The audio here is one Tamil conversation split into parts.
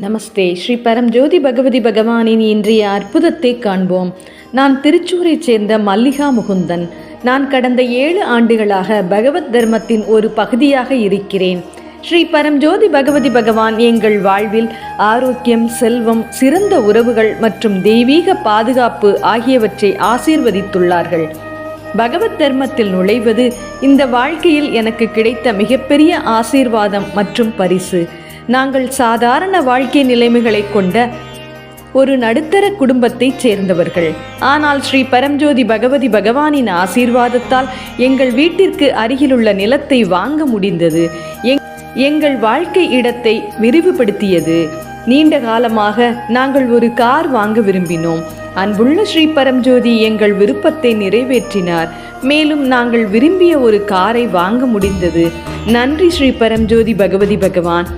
நமஸ்தே. ஸ்ரீ பரம்ஜோதி பகவதி பகவானின் இன்றைய அற்புதத்தை காண்போம். நான் திருச்சூரைச் சேர்ந்த மல்லிகா முகுந்தன். நான் கடந்த ஏழு ஆண்டுகளாக பகவத் தர்மத்தின் ஒரு பகுதியாக இருக்கிறேன். ஸ்ரீ பரம்ஜோதி பகவதி பகவான் எங்கள் வாழ்வில் ஆரோக்கியம் செல்வம் சிறந்த உறவுகள் மற்றும் தெய்வீக பாதுகாப்பு ஆகியவற்றை ஆசீர்வதித்துள்ளார்கள். பகவத் தர்மத்தில் நுழைவது இந்த வாழ்க்கையில் எனக்கு கிடைத்த மிகப்பெரிய ஆசீர்வாதம் மற்றும் பரிசு. நாங்கள் சாதாரண வாழ்க்கை நிலைமைகளை கொண்ட ஒரு நடுத்தர குடும்பத்தைச் சேர்ந்தவர்கள். ஆனால் ஸ்ரீ பரம்ஜோதி பகவதி பகவானின் ஆசீர்வாதத்தால் எங்கள் வீட்டிற்கு அருகிலுள்ள நிலத்தை வாங்க முடிந்தது. எங்கள் வாழ்க்கை இடத்தை விரிவுபடுத்தியது. நீண்ட காலமாக நாங்கள் ஒரு கார் வாங்க விரும்பினோம். அன்புள்ள ஸ்ரீ பரம்ஜோதி எங்கள் விருப்பத்தை நிறைவேற்றினார். மேலும் நாங்கள் விரும்பிய ஒரு காரை வாங்க முடிந்தது. நன்றி ஸ்ரீ பரம்ஜோதி பகவதி பகவான்.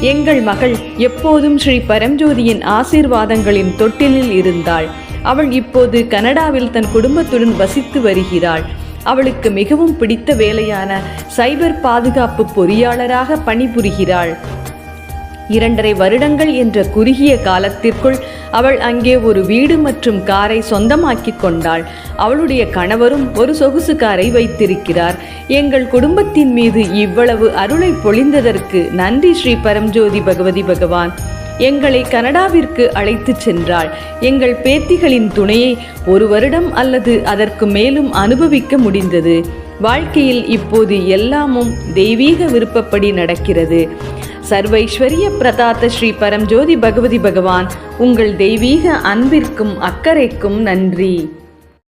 எங்கள் மகள் எப்போதும் ஸ்ரீ பரம்ஜோதியின் ஆசீர்வாதங்களின் தொட்டிலில் இருந்தாள். அவள் இப்போது கனடாவில் தன் குடும்பத்துடன் வசித்து வருகிறாள். அவளுக்கு மிகவும் பிடித்த வேலையான சைபர் பாதுகாப்பு பொறியாளராக பணிபுரிகிறாள். இரண்டரை வருடங்கள் என்ற குறுகிய காலத்திற்குள் அவள் அங்கே ஒரு வீடு மற்றும் காரை சொந்தமாக்கிக் கொண்டாள். அவளுடைய கணவரும் ஒரு சொகுசு காரை வைத்திருக்கிறார். எங்கள் குடும்பத்தின் மீது இவ்வளவு அருளை பொழிந்ததற்கு நன்றி ஸ்ரீ பரம்ஜோதி பகவதி பகவான். எங்களை கனடாவிற்கு அழைத்துச் சென்றாள். எங்கள் பேத்திகளின் துணையை ஒரு வருடம் அல்லது அதற்கு மேலும் அனுபவிக்க முடிந்தது. வாழ்க்கையில் இப்போது எல்லாமும் தெய்வீக விருப்பப்படி நடக்கிறது. சர்வைஸ்வரிய பிரதாத்த ஸ்ரீ பரம்ஜோதி பகவதி பகவான் உங்கள் தெய்வீக அன்பிற்கும் அக்கறைக்கும் நன்றி.